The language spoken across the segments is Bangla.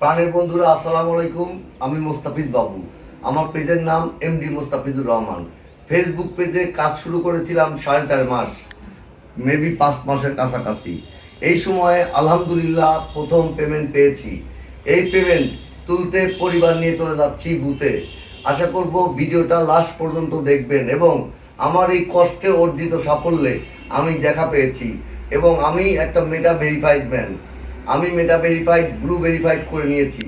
প্রাণের বন্ধুরা, আসসালামু আলাইকুম। আমি মোস্তাফিজ বাবু। আমার পেজের নাম এমডি মোস্তাফিজুর রহমান। ফেসবুক পেজে কাজ শুরু করেছিলাম সাড়ে চার মাস মেবি পাঁচ মাসের কাছাকাছি। এই সময়ে আলহামদুলিল্লাহ প্রথম পেমেন্ট পেয়েছি। এই পেমেন্ট তুলতে পরিবার নিয়ে চলে যাচ্ছি বুথে আশা করব ভিডিওটা লাস্ট পর্যন্ত দেখবেন এবং আমার এই কষ্টে অর্জিত সাফল্যে আমি দেখা পেয়েছি এবং আমি একটা মেটা ভেরিফাইড ম্যান আমি মেটা ভেরিফাইড ব্লু ভেরিফাইড করে নিয়েছি।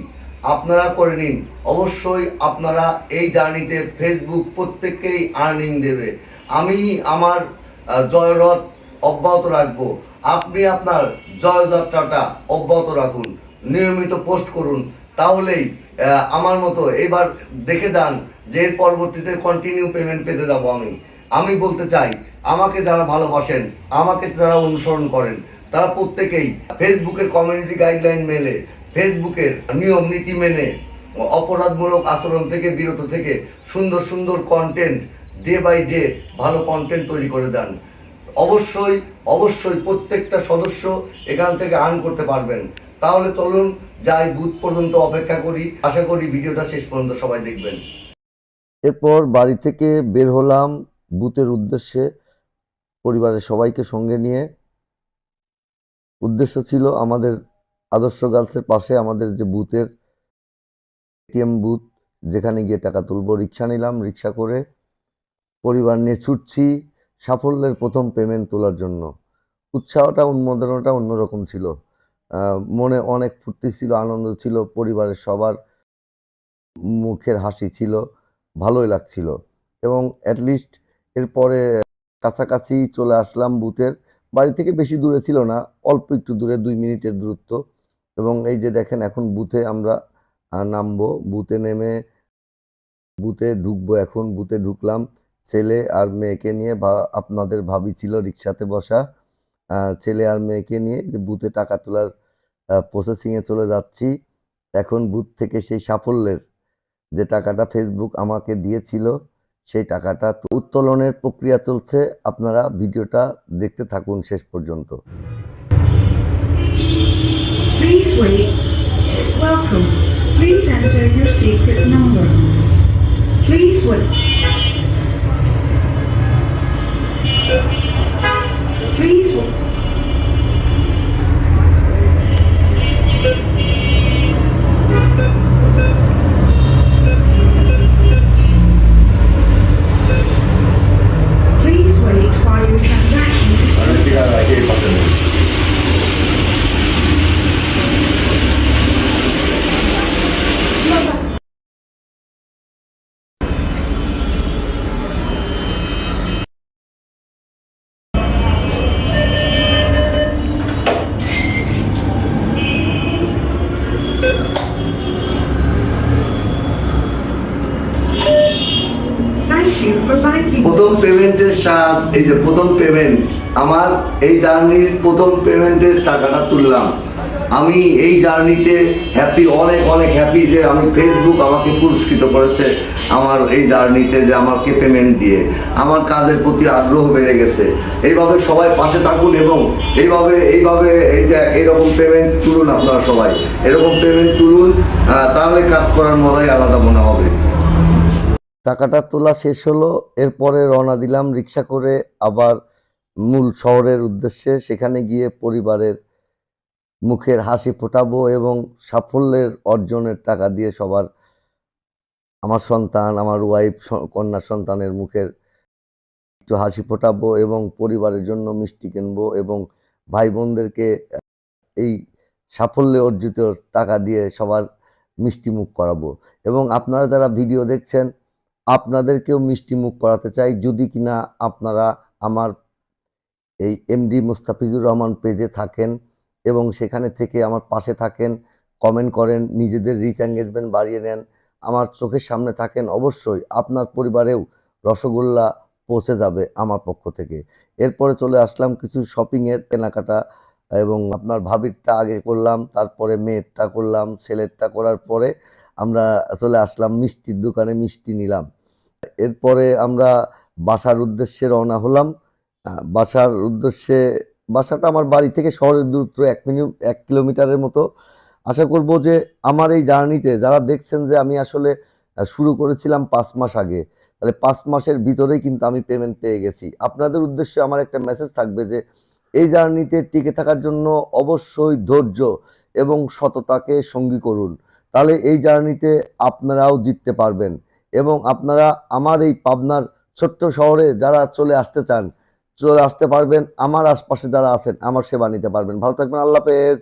আপনারা করে নিন। অবশ্যই আপনারা এই জার্নিতে ফেসবুক প্রত্যেককেই আর্নিং দেবে। আমি আমার জয়রথ অব্যাহত রাখব। আপনি আপনার জয়যাত্রাটা অব্যাহত রাখুন। নিয়মিত পোস্ট করুন। তাহলেই আমার মতো এবার দেখে যান যে এর পরবর্তীতে কন্টিনিউ পেমেন্ট পেতে যাব আমি। আমি বলতে চাই, আমাকে যারা ভালোবাসেন, আমাকে যারা অনুসরণ করেন তারা প্রত্যেকেই ফেসবুকের কমিউনিটি গাইডলাইন মেনে, ফেসবুকের নিয়ম, নীতি মেনে অপরাধমূলক আচরণ থেকে, বিরত থেকে সুন্দর সুন্দর কন্টেন্ট ডে বাই ডে ভালো কন্টেন্ট তৈরি করে দেন। অবশ্যই অবশ্যই প্রত্যেকটা সদস্য এখান থেকে আর্ন করতে পারবেন। তাহলে চলুন যাই বুথ পর্যন্ত অপেক্ষা করি। আশা করি ভিডিওটা শেষ পর্যন্ত সবাই দেখবেন। এরপর বাড়ি থেকে বের হলাম বুথের উদ্দেশ্যে, পরিবারের সবাইকে সঙ্গে নিয়ে। উদ্দেশ্য ছিল আমাদের আদর্শ গার্লসের পাশে আমাদের যে বুথের এটিএম বুথ, যেখানে গিয়ে টাকা তুলব। রিক্সা নিলাম, রিক্সা করে পরিবার নিয়ে ছুটছি সাফল্যের প্রথম পেমেন্ট তোলার জন্য। উৎসাহটা, উন্মোদনটা অন্যরকম ছিল। মনে অনেক ফুর্তি ছিল, আনন্দ ছিল, পরিবারের সবার মুখের হাসি ছিল, ভালোই লাগছিল। এবং অ্যাটলিস্ট এরপরে কাছাকাছি চলে আসলাম বুথের। বাড়ি থেকে বেশি দূরে ছিল না, অল্প একটু দূরে, দুই মিনিটের দূরত্ব। এবং এই যে দেখেন, এখন বুথে আমরা নামবো, বুথে নেমে বুথে ঢুকবো এখন, বুথে ঢুকলাম। ছেলে আর মেয়েকে নিয়ে বা আপনাদের ভাবি ছিল রিক্সাতে বসা। ছেলে আর মেয়েকে নিয়ে যে বুথে টাকা তোলার প্রসেসিংয়ে চলে যাচ্ছি। এখন বুথ থেকে সেই সাফল্যের যে টাকাটা ফেসবুক আমাকে দিয়েছিল সেই টাকাটা উত্তোলনের প্রক্রিয়া চলছে আপনারা ভিডিওটা দেখতে থাকুন শেষ পর্যন্ত Please wait. Welcome. Please enter your secret number. Please wait. প্রথম পেমেন্টের স্বাদ এই যে প্রথম পেমেন্ট, আমার এই জার্নির প্রথম পেমেন্টের টাকাটা তুললাম। আমি এই জার্নিতে হ্যাপি অনেক অনেক হ্যাপি যে আমি ফেসবুক আমাকে পুরস্কৃত করেছে আমার এই জার্নিতে যে আমাকে পেমেন্ট দিয়ে। আমার কাজের প্রতি আগ্রহ বেড়ে গেছে। এইভাবে সবাই পাশে থাকুন এবং এইভাবে এইভাবে এই যে এরকম পেমেন্ট তুলুন আপনারা সবাই। এরকম পেমেন্ট তুলুন তাহলে কাজ করার মজাই আলাদা মনে হবে। টাকাটা তোলা শেষ হলো, এরপরে রওনা দিলাম রিক্সা করে আবার মূল শহরের উদ্দেশ্যে। সেখানে গিয়ে পরিবারের মুখের হাসি ফোটাবো এবং সাফল্যের অর্জনের টাকা দিয়ে সবার, আমার সন্তান, আমার ওয়াইফ কন্যা সন্তানের মুখের একটু হাসি ফোটাবো এবং পরিবারের জন্য মিষ্টি কিনবো এবং ভাই বোনদেরকে এই সাফল্যে অর্জিত টাকা দিয়ে সবার মিষ্টি মুখ করাবো। এবং আপনারা যারা ভিডিও দেখছেন আপনাদেরকেও মিষ্টি মুখ করাতে চাই। যদি কিনা আপনারা আমার এই এমডি মুস্তাফিজুর রহমান পেজে থাকেন এবং সেখানে থেকে আমার পাশে থাকেন কমেন্ট করেন, নিজেদের রিচ এঙ্গেজমেন্ট বাড়িয়ে নেন, আমার চোখের সামনে থাকেন, অবশ্যই আপনার পরিবারেও রসগোল্লা পৌঁছে যাবে আমার পক্ষ থেকে। এরপরে চলে আসলাম কিছু শপিংয়ের কেনাকাটা এবং আপনার ভাবিরটা আগে করলাম, তারপরে মেয়েরটা করলাম, ছেলেরটা করার পরে আমরা চলে আসলাম মিষ্টির দোকানে মিষ্টি নিলাম। এরপরে আমরা বাসার উদ্দেশ্যে রওনা হলাম। বাসার উদ্দেশ্যে, বাসাটা আমার বাড়ি থেকে শহরের দূরত্ব এক মিনিট এক কিলোমিটারের মতো। আশা করব যে আমার এই জার্নিতে যারা দেখছেন যে আমি আসলে শুরু করেছিলাম পাঁচ মাস আগে, তাহলে পাঁচ মাসের ভিতরেই কিন্তু আমি পেমেন্ট পেয়ে গেছি। আপনাদের উদ্দেশ্যে আমার একটা মেসেজ থাকবে যে, এই জার্নিতে টিকে থাকার জন্য অবশ্যই ধৈর্য এবং সততাকে সঙ্গী করুন। তাহলে এই জার্নিতে আপনারাও জিততে পারবেন। এবং আপনারা আমার এই পাবনার ছোট্ট শহরে যারা চলে আসতে চান, চলে আসতে পারবেন, আমার আশপাশে যারা আছেন, আমার সেবা নিতে পারবেন। ভালো থাকবেন, আল্লাহ হাফেজ।